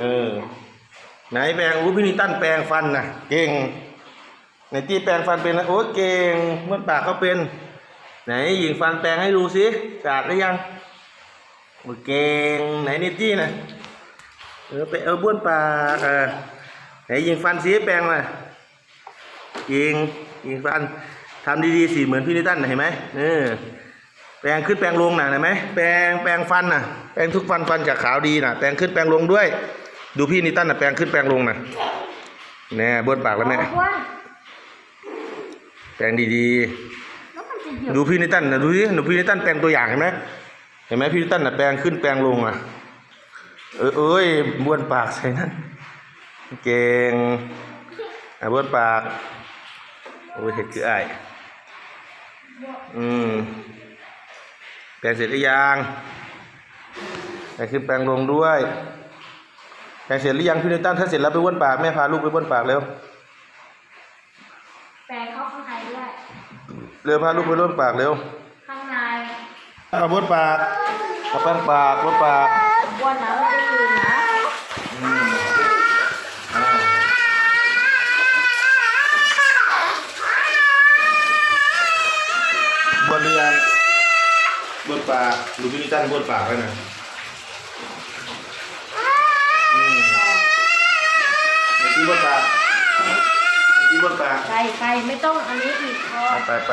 เออ ไหนแปรงอู้พี่นิตันแปรงฟันนะเก่งไหนที่แปรงฟันเป็นนะโอ้เก่งเมื่อปากก็เป็น ไหนหญิงฟันแปรงให้ดูสิสะอาดหรือยังโอ้เก่งไหนนิตี้นะเออไปเอาบ้วนปากเออไหนหญิงฟันสิแปรงมาเก่งหญิงฟันทำดีๆสิเหมือนพี่นิตันน่ะเห็นไหมเออแปรงขึ้นแปรงลงน่ะเห็นไหมแปรงแปรงฟันน่ะแปรงทุกฟันฟันจากขาวดีน่ะแปรงขึ้นแปรงลงด้วย ดูพี่นิตันน่ะแปรงขึ้นแปรงลงน่ะแน่บ้วนปากแล้วแม่อ้วนแปรงดีแล้วมันจะเหยียบๆ ดูพี่นิตันน่ะดูสิดูพี่นิตันแปรงตัวอย่างเห็นไหมเห็นไหมพี่นิตันน่ะแปรงขึ้นแปรงลงอะ เออเอ้ยบ้วนปากใส่นั่นเก่งอะบ้วนปากโอ้ยเห็ดคือไอายอืมแปรงเสร็จหรือยังแปรงขึ้นแปรงลงด้วย แปรงเสร็จหรือยังพี่นิวตันถ้าเสร็จแล้วไปบ้วนปากแม่พาลูกไปบ้วนปากเร็วแปรงเข้าข้างในด้วยเร็วพาลูกไปบ้วนปากเร็วข้างในเอาบ้วนปากเอาแป้งปากบ้วนปากอ้วนนะไม่ได้ยืนนะอ่าบ้วนหรือยังบ้วนปากดูพี่นิวตันบ้วนปากไว้หน่อ ดี๋ยวพี่บ้วนปากเดี๋ยวพี่บ้วนปากไกลไกลไม่ต้องอันนี้อีกพอ ไปไป